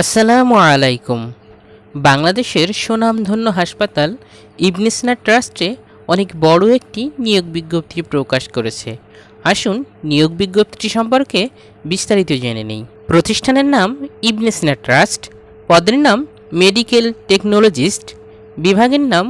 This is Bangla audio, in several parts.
আসসালামু আলাইকুম। বাংলাদেশের সুনামধন্য হাসপাতাল ইবনিসনা ট্রাস্টে অনেক বড় একটি নিয়োগ বিজ্ঞপ্তি প্রকাশ করেছে। আসুন নিয়োগ বিজ্ঞপ্তিটি সম্পর্কে বিস্তারিত জেনে নেই। প্রতিষ্ঠানের নাম ইবনেসনা ট্রাস্ট, পদের নাম মেডিকেল টেকনোলজিস্ট, বিভাগের নাম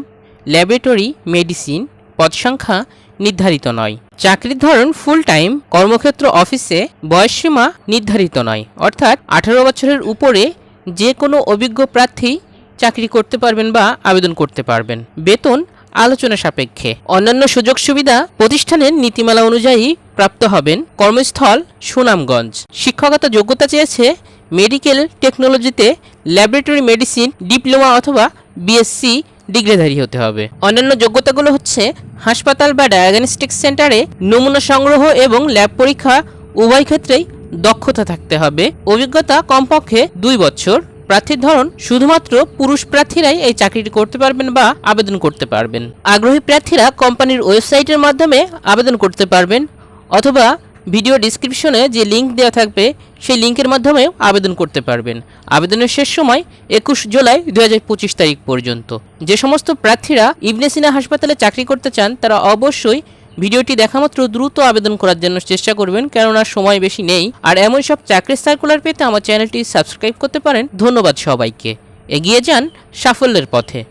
ল্যাবরেটরি মেডিসিন, পদ সংখ্যা নির্ধারিত নয়। চাকরির ধরন ফুল টাইম কর্মক্ষেত্র অফিসে বয়সসীমা নির্ধারিত নয়। অর্থাৎ আঠারো বছরের উপরে যে কোনো অভিজ্ঞ প্রার্থী চাকরি করতে পারবেন বা আবেদন করতে পারবেন। বেতন আলোচনা সাপেক্ষে। অন্যান্য সুযোগ সুবিধা প্রতিষ্ঠানের নীতিমালা অনুযায়ী প্রাপ্ত হবেন কর্মস্থল সুনামগঞ্জ। শিক্ষকতা যোগ্যতা চেয়েছে মেডিকেল টেকনোলজিতে ল্যাবরেটরি মেডিসিন ডিপ্লোমা অথবা বিএসসি ডিগ্রিধারী হতে হবে। অন্যান্য যোগ্যতাগুলো হচ্ছে হাসপাতাল বা ডায়াগনস্টিক সেন্টারে নমুনা সংগ্রহ এবং ল্যাব পরীক্ষা, উভয় ক্ষেত্রেই দক্ষতা থাকতে হবে। অভিজ্ঞতা কমপক্ষে দুই বছর। প্রার্থীর ধরন শুধুমাত্র পুরুষ প্রার্থীরাই এই চাকরিটি করতে পারবেন বা আবেদন করতে পারবেন। আগ্রহী প্রার্থীরা কোম্পানির ওয়েবসাইটের মাধ্যমে আবেদন করতে পারবেন অথবা ভিডিও ডিসক্রিপশনে যে লিংক দেওয়া থাকবে, সেই লিংকের মাধ্যমেও আবেদন করতে পারবেন। আবেদনের শেষ সময় একুশ জুলাই দু হাজার পঁচিশ তারিখ পর্যন্ত। যে সমস্ত প্রার্থীরা ইবনে সিনা হাসপাতালে চাকরি করতে চান, তারা অবশ্যই ভিডিওটি দেখামাত্র দ্রুত আবেদন করার জন্য চেষ্টা করবেন, কেননা সময় বেশি নেই। আর এমন সব চাকরির সার্কুলার পেতে আমার চ্যানেলটি সাবস্ক্রাইব করতে পারেন। ধন্যবাদ সবাইকে। এগিয়ে যান সাফল্যের পথে।